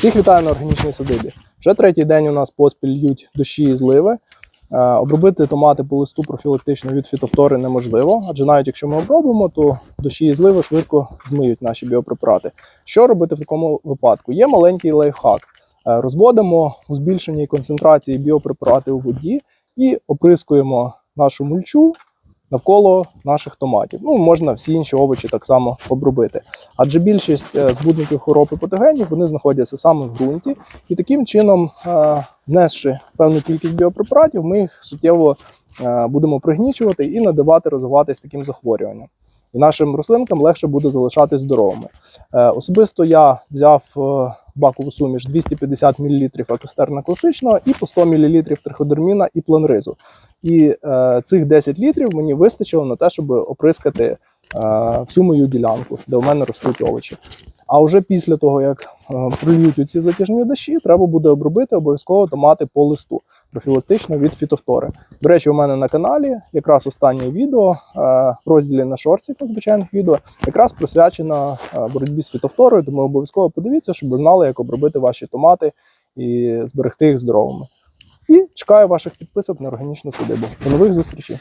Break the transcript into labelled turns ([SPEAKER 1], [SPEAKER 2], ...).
[SPEAKER 1] Всіх вітаю на органічній садибі. Вже третій день у нас поспіль льють дощі і зливи. Е, Обробити томати по листу профілактично від фітофтори неможливо, адже навіть якщо ми обробимо, то дощі і зливи швидко змиють наші біопрепарати. Що робити в такому випадку? Є маленький лайфхак. Е, Розводимо у збільшеній концентрації біопрепарати у воді і оприскуємо нашу мульчу навколо наших томатів. Ну, можна всі інші овочі так само обробити. Адже більшість е, збудників хвороб і патогенів вони знаходяться саме в ґрунті, і таким чином, е, внесши певну кількість біопрепаратів, ми їх суттєво е, будемо пригнічувати і надавати розвиватись таким захворюванням. І нашим рослинкам легше буде залишатись здоровими. Особисто я взяв бакову суміш 250 мл акостерна класичного і по 100 мл триходерміна і планризу. І е, цих 10 літрів мені вистачило на те, щоб оприскати е, всю мою ділянку, де у мене ростуть овочі. А вже після того, як е, прольють ці затяжні дощі, треба буде обробити обов'язково томати по листу профілактично від фітофтори. До речі, у мене на каналі якраз останнє відео е, в розділі на шорців звичайних відео, якраз присвячено е, боротьбі з фітофторою, тому обов'язково подивіться, щоб ви знали, як обробити ваші томати і зберегти їх здоровими. І чекаю ваших підписок на органічну садибу. До нових зустрічей!